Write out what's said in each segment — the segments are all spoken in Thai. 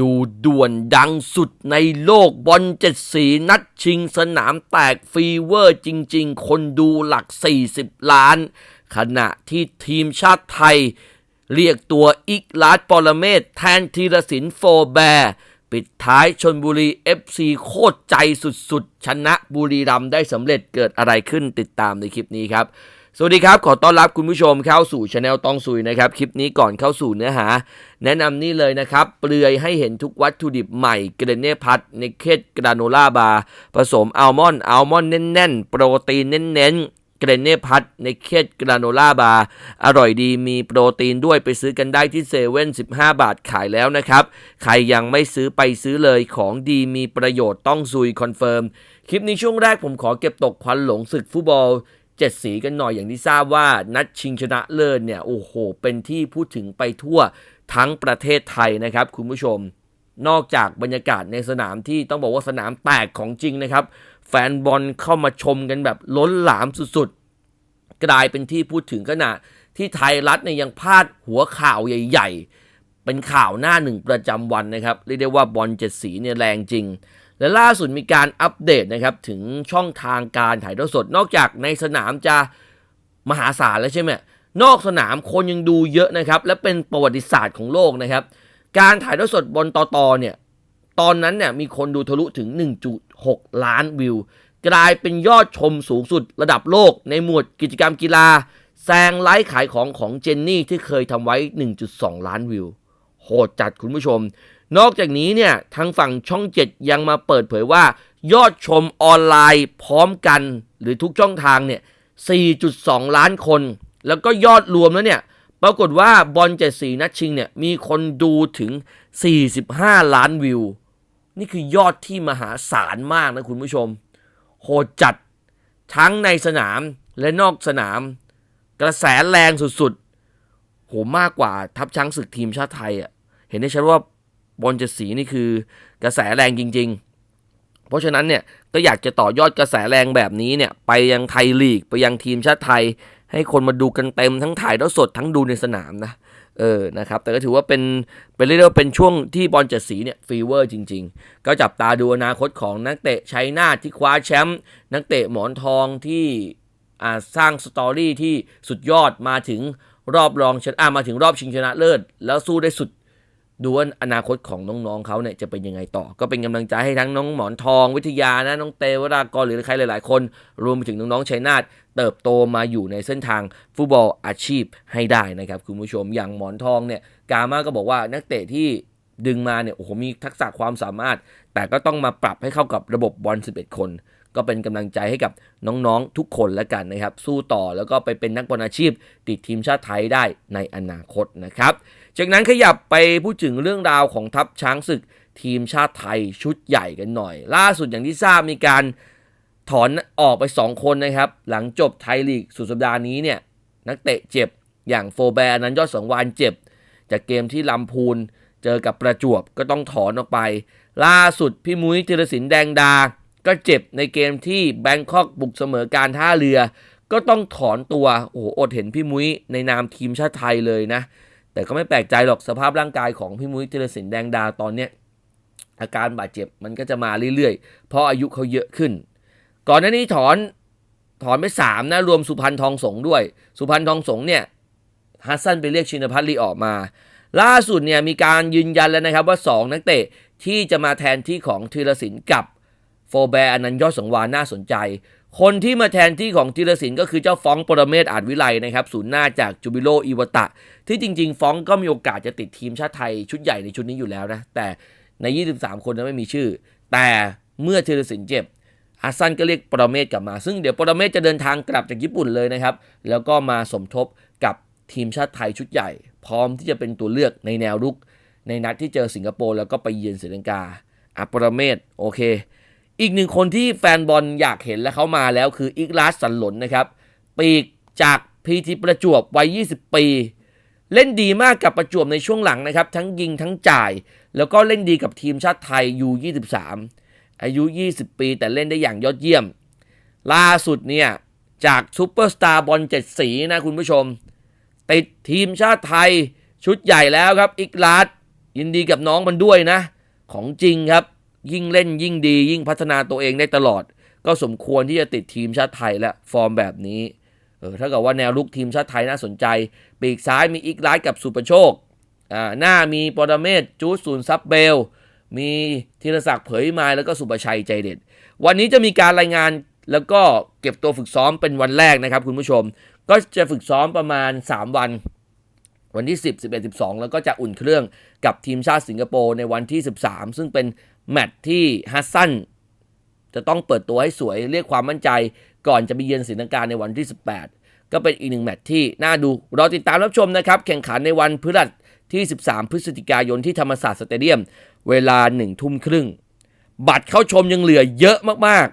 ดูด่วนดังสุดในโลกบอลเจ็ดสีนัดชิงสนามแตกฟีเวอร์จริง ๆ คนดูหลัก 40 ล้าน ขณะที่ทีมชาติไทย เรียกตัวอิกลาดปรเมศแทนธีรศิลป์โฟแบร์ปิดท้ายชนบุรี FC โคตรใจสุดๆ ชนะบุรีรัมได้สำเร็จเกิดอะไรขึ้นติดตามในคลิปนี้ครับ สวัสดีครับ ขอต้อนรับคุณผู้ชมเข้าสู่ช anel ตองซุยนะครับ คลิปนี้ก่อนเข้าสู่เนื้อหา แนะนำนี่เลยนะครับ เปลือยให้เห็นทุกวัตถุดิบใหม่เกรเน่พัทในเคดกราโนล่าบาร์ผสมอัลมอนด์อัลมอนด์แน่นๆ โปรตีนเน้นๆ เกรเน่พัทในเคดกราโนล่าบาร์อร่อยดีมีโปรตีนด้วยไปซื้อกันได้ที่เซเว่น15บาทขายแล้วนะครับ ใครยังไม่ซื้อไปซื้อเลยของดีมีประโยชน์ต้องซุยคอนเฟิร์มคลิปนี้ช่วงแรกผมขอเก็บตกควันหลงศึกฟุตบอล เจ็ดสีกันหน่อยอย่างที่ทราบว่านัดชิงชนะเลิศเนี่ยโอ้โห เป็นที่พูดถึงไปทั่วทั้งประเทศไทยนะครับคุณผู้ชม นอกจากบรรยากาศในสนามที่ต้องบอกว่าสนามแตกของจริงนะครับ แฟนบอลเข้ามาชมกันแบบล้นหลามสุดๆ กลายเป็นที่พูดถึงขณะที่ไทยรัฐเนี่ยยังพาดหัวข่าวใหญ่ ๆ เป็นข่าวหน้าหนึ่งประจำวันนะครับเรียกได้ว่าบอลเจ็ดสีเนี่ยแรงจริง และล่าสุดมีการอัปเดตนะครับถึงช่องทางการถ่ายทอดสด นอกจากในสนามจะมหาศาลแล้วใช่ไหมนอกสนามคนยังดูเยอะนะครับ และเป็นประวัติศาสตร์ของโลกนะครับ การถ่ายทอดสดบนตอตอเนี่ยตอนนั้นเนี่ยมีคนดูทะลุถึง 1.6 ล้านวิว กลายเป็นยอดชมสูงสุดระดับโลก ในหมวดกิจกรรมกีฬาแซงไลฟ์ขายของของเจนนี่ที่เคยทำไว้ 1.2 ล้านวิว โหดจัดคุณผู้ชม นอกจากนี้เนี่ยทางฝั่งช่อง 7 ยังมาเปิดเผยว่า ยอดชมออนไลน์พร้อมกัน หรือทุกช่องทางเนี่ย 4.2 ล้านคน แล้วก็ยอดรวมแล้วเนี่ย ปรากฏว่าบอลเจ็ดสีนัดชิงเนี่ย มีคนดูถึง 45 ล้านวิว นี่คือยอดที่มหาศาลมากนะคุณผู้ชม โหดจัดทั้งในสนามและนอกสนาม กระแสแรงสุดๆ โหมากกว่าทัพช้างศึกทีมชาติไทยอะเห็นได้ชัดว่า บอลเจ็ดสีนี่คือกระแสแรงจริง ๆ เพราะฉะนั้นเนี่ยก็อยากจะต่อยอดกระแสแรงแบบนี้เนี่ยไปยังไทยลีกไปยังทีมชาติไทย ให้คนมาดูกันเต็มทั้งถ่ายทอดสดทั้งดูในสนามนะเออนะครับแต่ก็ถือว่าเป็นเป็นเรียกว่าเป็นช่วงที่บอลเจ็ดสีเนี่ยฟีเวอร์จริง ๆ ก็จับตาดูอนาคตของนักเตะชัยนาทที่คว้าแชมป์นักเตะหมอนทองที่สร้างสตอรี่ที่สุดยอดมาถึงรอบรองชนะมาถึงรอบชิงชนะเลิศ แล้วสู้ได้สุด ดูว่าอนาคตของน้องๆเขาเนี่ยจะเป็นยังไงต่อ ก็เป็นกำลังใจให้ทั้งน้องหมอนทองวิทยานะน้องเตวรากรหรือใครหลาย ๆ คน รวมไปถึงน้องๆชัยนาทเติบโตมาอยู่ในเส้นทางฟุตบอลอาชีพให้ได้นะครับคุณผู้ชมอย่างหมอนทองเนี่ยกามาก็บอกว่านักเตะที่ดึงมาเนี่ยโอ้โหมีทักษะความสามารถ แต่ก็ต้องมาปรับให้เข้ากับระบบบอล 11 คน ก็เป็นกำลังใจให้กับน้องๆทุกคนแล้วกันนะครับ สู้ต่อแล้วก็ไปเป็นนักบอลอาชีพ ติดทีมชาติไทยได้ในอนาคตนะครับ จากนั้นขยับไปพูดถึงเรื่องราวของทัพช้างศึกทีมชาติไทยชุดใหญ่กันหน่อย ล่าสุดอย่างที่ทราบมีการถอนออกไป 2 คนนะครับ หลังจบไทยลีกสุดสัปดาห์นี้เนี่ยนักเตะเจ็บอย่างโฟแบร์นั้นยอดสังวานเจ็บ จากเกมที่ลำพูนเจอกับประจวบก็ต้องถอนออกไป ล่าสุดพี่มุ้ยธีรศิลป์แดงดา ก็เจ็บในเกมที่แบงคอกบุกเสมอการท่าเรือ ก็ต้องถอนตัวโอ้โหอดเห็นพี่มุ้ยในนามทีมชาติไทยเลยนะ แต่ก็ไม่แปลกใจหรอกสภาพร่างกายของพี่มุ้ยธีรศิลป์แดงดาตอนเนี้ยอาการบาดเจ็บมันก็จะมาเรื่อยๆ เพราะอายุเขาเยอะขึ้น ก่อนหน้านี้ถอนถอนไปสามนะรวมสุพรรณทองสงด้วย สุพรรณทองสงเนี่ยฮัสซันไปเรียกชินพัทรลีออกมา ล่าสุดเนี่ยมีการยืนยันแล้วนะครับว่า 2 นักเตะที่จะมาแทนที่ของธีรศิลป์กับโฟแบร์อนันยอดสังวานน่าสนใจ คนที่มาแทนที่ของธีรศิลป์ก็คือเจ้าฟ้องปรเมศอาจวิไลนะครับศูนย์หน้าจากจูบิโลอีวตะ ที่จริง ๆ ฟ้องก็มีโอกาสจะติดทีมชาติไทยชุดใหญ่ในชุดนี้อยู่แล้วนะ แต่ใน 23 คนนั้นไม่มีชื่อ แต่เมื่อธีรศิลป์เจ็บฮัสซันก็เรียกปรเมศกลับมา ซึ่งเดี๋ยวปรเมศจะเดินทางกลับจากญี่ปุ่นเลยนะครับ แล้วก็มาสมทบกับทีมชาติไทยชุดใหญ่ พร้อมที่จะเป็นตัวเลือกในแนวรุก ในนัดที่เจอสิงคโปร์แล้วก็ไปเยือนศรีลังกาอะปรเมศโอเค อีกหนึ่งคนที่แฟนบอลอยากเห็นและเขามาแล้วคืออิกลาสสันหลนนะครับปีกจากพีทีประจวบวัย 20 ปี เล่นดีมากกับประจวบในช่วงหลังนะครับ ทั้งยิงทั้งจ่าย แล้วก็เล่นดีกับทีมชาติไทย U23 อายุ 20 ปีแต่เล่นได้อย่างยอดเยี่ยม ล่าสุดเนี่ยจากซูเปอร์สตาร์บอลเจ็ดสีนะคุณผู้ชมติดทีมชาติไทยชุดใหญ่แล้วครับ อิกลาสยินดีกับน้องมันด้วยนะ ของจริงครับ ยิ่งเล่นยิ่งดี ยิ่งพัฒนาตัวเองได้ตลอด ก็สมควรที่จะติดทีมชาติไทยและฟอร์มแบบนี้เออถ้าเกิดว่าแนวลุกทีมชาติไทยน่าสนใจ ปีกซ้ายมีอีกไลท์กับสุประโชคอ่าหน้ามีปรเมศจูดศูนย์ซับเบล มีธีรศักดิ์เผยมายแล้วก็สุประชัยใจเด็ด วันนี้จะมีการรายงานแล้วก็เก็บตัวฝึกซ้อมเป็นวันแรกนะครับคุณผู้ชม ก็จะฝึกซ้อมประมาณ 3 วัน วันที่ 10 11 12 แล้วก็จะอุ่นเครื่องกับทีมชาติสิงคโปร์ในวันที่ 13 ซึ่งเป็น แมตช์ที่ฮัสซันจะต้องเปิดตัวให้สวยเรียกความมั่นใจ ก่อนจะไปเยือนศรีลังกาในวันที่ 18 ก็เป็นอีกหนึ่งแมตช์ที่น่าดูรอติดตามรับชมนะครับ แข่งขันในวันพฤหัสที่ 13 พฤศจิกายนที่ธรรมศาสตร์สเตเดียม เวลา1ทุ่มครึ่ง บัตรเข้าชมยังเหลือเยอะมาก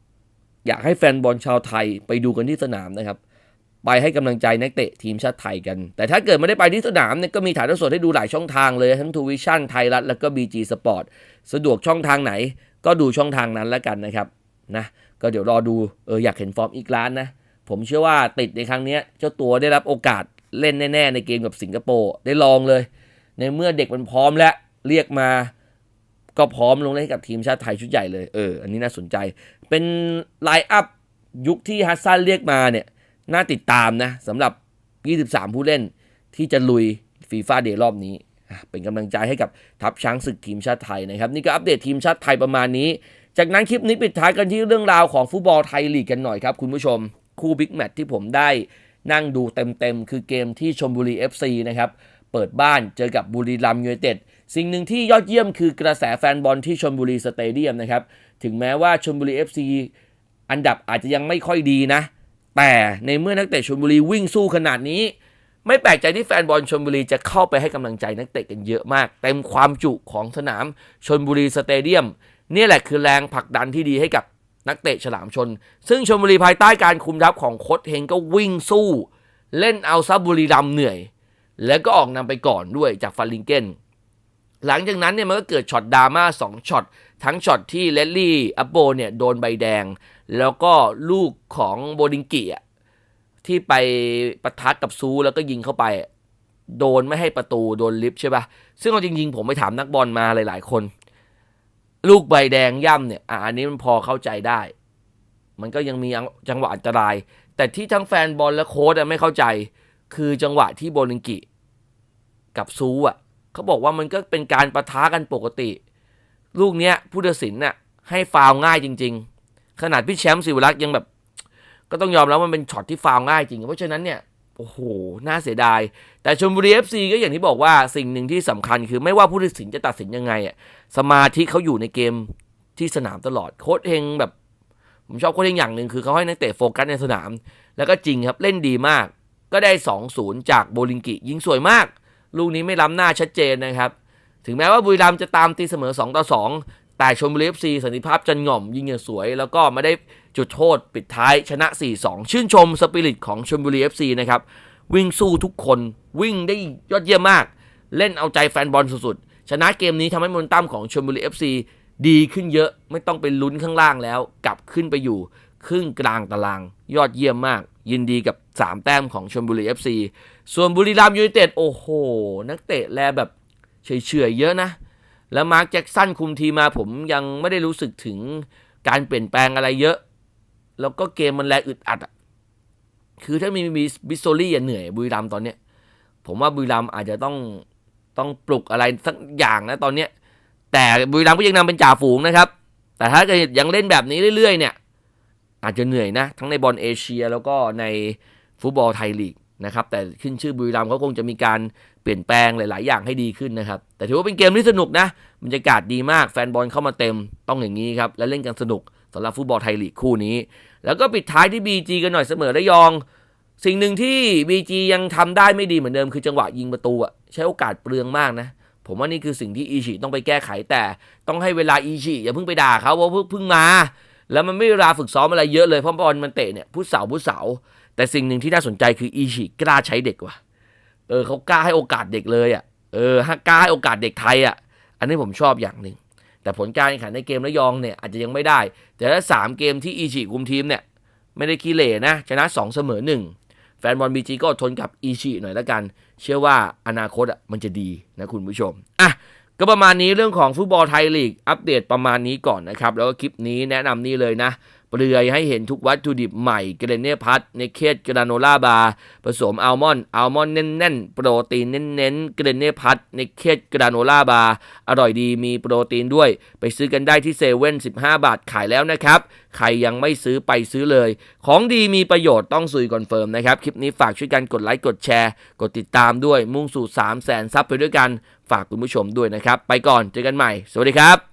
ๆ อยากให้แฟนบอลชาวไทยไปดูกันที่สนามนะครับ ไปให้กำลังใจนักเตะทีมชาติไทยกัน แต่ถ้าเกิดไม่ได้ไปที่สนามเนี่ยก็มีถ่ายทอดสดให้ดูหลายช่องทางเลย ทั้งทูวิชั่นไทยรัฐแล้วก็ BG Sport สะดวกช่องทางไหน ก็ดูช่องทางนั้นแล้วกันนะครับนะก็เดี๋ยวรอดูเอออยากเห็นฟอร์มอีกล้านนะ ผมเชื่อว่าติดในครั้งนี้เจ้าตัวได้รับโอกาสเล่นแน่ ๆ ในเกมกับสิงคโปร์ได้ลองเลย ในเมื่อเด็กมันพร้อมแล้วเรียกมาก็พร้อมลงเล่นกับทีมชาติไทยชุดใหญ่เลยเอออันนี้น่าสนใจ เป็นไลน์อัพยุคที่ฮัสซันเรียกมาเนี่ย น่าติดตามนะสำหรับ 23 ผู้เล่นที่จะลุยฟีฟ่าเดย์รอบนี้ เป็นกำลังใจให้กับทัพช้างศึกทีมชาติไทยนะครับ นี่ก็อัปเดตทีมชาติไทยประมาณนี้ จากนั้นคลิปนี้ปิดท้ายกันที่เรื่องราวของฟุตบอลไทยลีกกันหน่อยครับคุณผู้ชม คู่บิ๊กแมตช์ที่ผมได้นั่งดูเต็มๆ คือเกมที่ชมบุรี FC นะครับ เปิดบ้านเจอกับบุรีรัมย์ยูไนเต็ดสิ่งหนึ่งที่ยอดเยี่ยมคือกระแสแฟนบอลที่ชลบุรีสเตเดียมนะครับ ถึงแม้ว่าชลบุรี FC อันดับอาจจะยังไม่ค่อยดีนะ แต่ในเมื่อนักเตะชลบุรีวิ่งสู้ขนาดนี้ ไม่แปลกใจที่แฟนบอลชลบุรีจะเข้าไปให้กำลังใจนักเตะกันเยอะมาก เต็มความจุของสนามชลบุรีสเตเดียมนี่แหละคือแรงผลักดันที่ดีให้กับนักเตะฉลามชน ซึ่งชลบุรีภายใต้การคุมทัพของโค้ชเฮงก็วิ่งสู้ เล่นเอาซับบุรีรัมย์เหนื่อย แล้วก็ออกนำไปก่อนด้วยจากฟาริงเกน หลังจากนั้นเนี่ยมันก็เกิดช็อตดราม่าสองช็อตทั้งช็อตที่เลดลี่อัปโบเนี่ยโดนใบแดง แล้วก็ลูกของโบดิงกิอะที่ไปประทะกับซูแล้วก็ยิงเข้าไป โดนไม่ให้ประตูโดนลิฟต์ใช่ปะซึ่งเอาจริงๆ ผมไปถามนักบอลมาหลายๆคน ลูกใบแดงย่ำเนี่ยอะอันนี้มันพอเข้าใจได้ มันก็ยังมีจังหวะอันตราย แต่ที่ทั้งแฟนบอลและโค้ชไม่เข้าใจ คือจังหวะที่โบลิงกิกับซูอะ เขาบอกว่ามันก็เป็นการประท้ากันปกติ ลูกเนี้ยผู้ตัดสินน่ะให้ฟาวง่ายจริง ๆ ขนาดพี่แชมป์สิวรักษ์ยังแบบ ก็ต้องยอมแล้วมันเป็นช็อตที่ฟาวง่ายจริง เพราะฉะนั้นเนี่ยโอ้โห น่าเสียดาย แต่ชลบุรีเอฟซีก็อย่างที่บอกว่าสิ่งหนึ่งที่สำคัญคือไม่ว่าผู้ตัดสินจะตัดสินยังไงอะสมาธิเขาอยู่ในเกมที่สนามตลอดโค้ชเฮงแบบ ผมชอบโค้ชเฮงอย่างหนึ่งคือเขาให้นักเตะโฟกัสในสนาม แล้วก็จริงครับเล่นดีมาก ก็ได้ 2-0 จากโบลิงกิยิงสวยมาก ลูกนี้ไม่ล้ำหน้าชัดเจนนะครับ ถึงแม้ว่าบุรีรัมจะตามตีเสมอ 2 ต่อ 2 แต่ชมบุรีเอฟซีสันติภาพจันหง่อมยิงอย่างสวย แล้วก็ไม่ได้จุดโทษปิดท้ายชนะ 4-2 ชื่นชมสปิริตของชมบุรีเอฟซีนะครับ วิ่งสู้ทุกคนวิ่งได้ยอดเยี่ยมมาก เล่นเอาใจแฟนบอลสุดๆ ชนะเกมนี้ทำให้มนตัมของชมบุรีเอฟซีดีขึ้นเยอะไม่ต้องไปลุ้นข้างล่างแล้ว กลับขึ้นไปอยู่ครึ่งกลางตาราง ยอดเยี่ยมมาก ยินดีกับ 3 แต้มของชลบุรี FC ส่วนบุรีรัมยูไนเต็ดโอ้โห นักเตะแลแบบเฉยๆเยอะนะ แล้วมาร์คแจ็กสันคุมทีมาผมยังไม่ได้รู้สึกถึงการเปลี่ยนแปลงอะไรเยอะ แล้วก็เกมมันแลอึดอัดอะคือถ้ามีมีบิสโซลี่เหนื่อยบุรีรัมตอนเนี้ยผมว่าบุรีรัมอาจจะต้องต้องปลุกอะไรสักอย่างนะตอนเนี้ยแต่บุรีรัมก็ยังนำเป็นจ่าฝูงนะครับ แต่ถ้ายังเล่นแบบนี้เรื่อยๆเนี่ย อาจจะเหนื่อยนะ ทั้งในบอลเอเชียแล้วก็ใน ฟุตบอลไทยลีกนะครับแต่ขึ้นชื่อบุรีรัมย์เขาคงจะมีการเปลี่ยนแปลงหลาย ๆ อย่างให้ดีขึ้นนะครับ แต่ถือว่าเป็นเกมที่สนุกนะบรรยากาศดีมากแฟนบอลเข้ามาเต็มต้องอย่างนี้ครับ และเล่นกันสนุกสำหรับฟุตบอลไทยลีกคู่นี้ แล้วก็ปิดท้ายที่ BG กันหน่อยเสมอระยอง สิ่งหนึ่งที่ BG ยังทำได้ไม่ดีเหมือนเดิมคือจังหวะยิงประตูอะใช้โอกาสเปลืองมากนะ ผมว่านี่คือสิ่งที่อีชิต้องไปแก้ไขแต่ต้องให้เวลาอีชิอย่าเพิ่งไปด่าเขาว่าเพิ่งมา แล้วมันไม่เวลาฝึกซ้อมอะไรเยอะเลยเพราะบอลมันเตะเนี่ยผู้สาวผู้สา แต่สิ่งหนึ่งที่น่าสนใจคืออีชิกล้าใช้เด็กว่ะ เออเขากล้าให้โอกาสเด็กเลยอะ เออกล้าให้โอกาสเด็กไทยอะ อันนี้ผมชอบอย่างหนึ่ง แต่ผลการแข่งขันในเกมระยองเนี่ยอาจจะยังไม่ได้ แต่ถ้าสามเกมที่อีชิคุมทีมเนี่ยไม่ได้ขี้เหร่นะ ชนะสองเสมอหนึ่งแฟนบอลบีจีก็ทนกับอีชิหน่อยละกัน เชื่อว่าอนาคตอะมันจะดีนะคุณผู้ชม อะก็ประมาณนี้เรื่องของฟุตบอลไทยลีก อัปเดตประมาณนี้ก่อนนะครับ แล้วก็คลิปนี้แนะนำนี่เลยนะ เปลือยให้เห็นทุกวัตถุดิบใหม่เกรเนพัทในเคสกราโนล่าบาร์ผสมอัลมอนด์อัลมอนด์แน่นๆ โปรตีนเน้นๆเกรเนพัทในเคสกราโนล่าบาร์อร่อยดีมีโปรตีนด้วย ไปซื้อกันได้ที่เซเว่น15 บาทขายแล้วนะครับ ใครยังไม่ซื้อไปซื้อเลย ของดีมีประโยชน์ต้องซุยคอนเฟิร์มนะครับ คลิปนี้ฝากช่วยกันกดไลค์กดแชร์ กดติดตามด้วยมุ่งสู่ 3 0 0 0 0 0ซับไปด้วยกัน ฝากคุณผู้ชมด้วยนะครับ ไปก่อนเจอกันใหม่ สวัสดีครับ